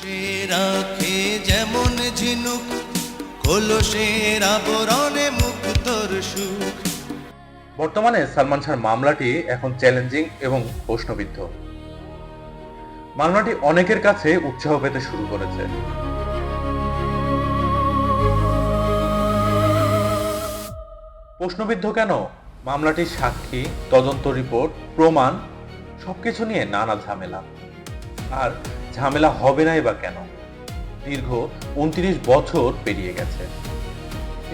সে রাখে যেমন ঝিনুক কলসের আবরণে মুক্তর সুখ। বর্তমানে সালমান শাহর মামলাটি এখন চ্যালেঞ্জিং এবং প্রশ্নবিদ্ধ। মামলাটি অনেকের কাছে উৎসাহ পেতে শুরু করেছে। প্রশ্নবিদ্ধ কেন? মামলাটির সাক্ষী, তদন্ত রিপোর্ট, প্রমাণ, সবকিছু নিয়ে নানা ঝামেলা। আর ঝামেলা হবে নাই বা কেন? দীর্ঘ উনত্রিশ বছর পেরিয়ে গেছে।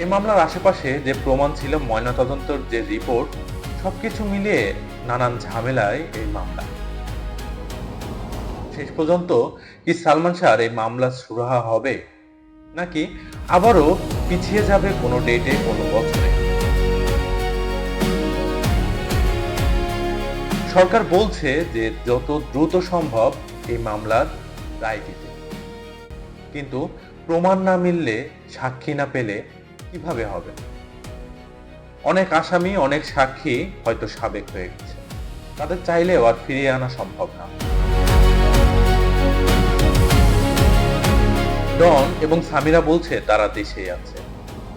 এই মামলার আশেপাশে যে প্রমাণ ছিল, ময়নাতদন্তের যে রিপোর্ট, সবকিছু মিলিয়ে নানান ঝামেলায় এই মামলা। শেষ পর্যন্ত কি সালমান শাহর এই মামলা সুরাহা হবে, নাকি আবারও পিছিয়ে যাবে কোনো ডেটে কোনো বছরে? সরকার বলছে যে যত দ্রুত সম্ভব এই মামলার রায় দিতে। কিন্তু প্রমাণ না মিললে সাক্ষী না পেলে কীভাবে হবে? অনেক আসামি, অনেক সাক্ষী হয়তো সাবেক হয়ে গেছে। তাদের চাইলেও আর ফিরিয়ে আনা সম্ভব না। ডন এবং সামিরা বলছে, তারা দেশেই আছে।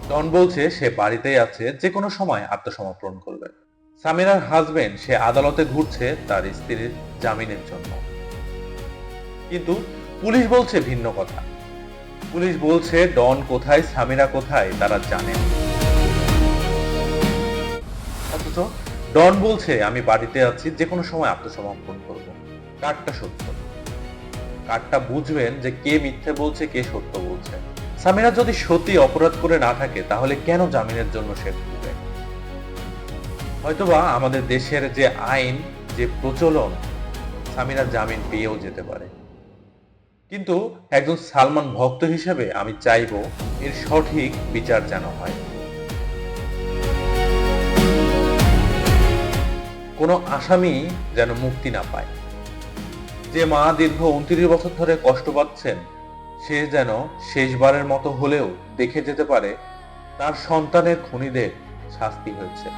ডন বলছে, সে বাড়িতেই আছে যে কোনো সময় আত্মসমর্পণ করবে। সামিরার হাজবেন্ড সে আদালতে ঘুরছে তার স্ত্রীর জামিনের জন্য। কিন্তু পুলিশ বলছে ভিন্ন কথা। পুলিশ বলছে ডন কোথায়, সামিরা কোথায়, তারা জানে অথচ ডন বলছে, আমি বাড়িতে আছি যে কোনো সময় আত্মসমর্পণ করব। কারটা সত্য। কারটা বুঝবেন যে কে মিথ্যে বলছে, কে সত্য বলছে। সামিরা যদি সত্যি অপরাধ করে না থাকে, তাহলে কেন জামিনের জন্য সে ঘুরবে হয়তোবা আমাদের দেশের যে আইন, যে প্রচলন, সামিরা জামিন পেয়েও যেতে পারে। কিন্তু একজন সালমান ভক্ত হিসেবে আমি চাইব এর সঠিক বিচার যেন হয়। কোনো আসামি যেন মুক্তি না পায়। যে মা দীর্ঘ উনত্রিশ বছর ধরে কষ্ট পাচ্ছেন, সে যেন শেষবারের মতো হলেও দেখে যেতে পারে তার সন্তানের খুনিদের শাস্তি হয়েছে।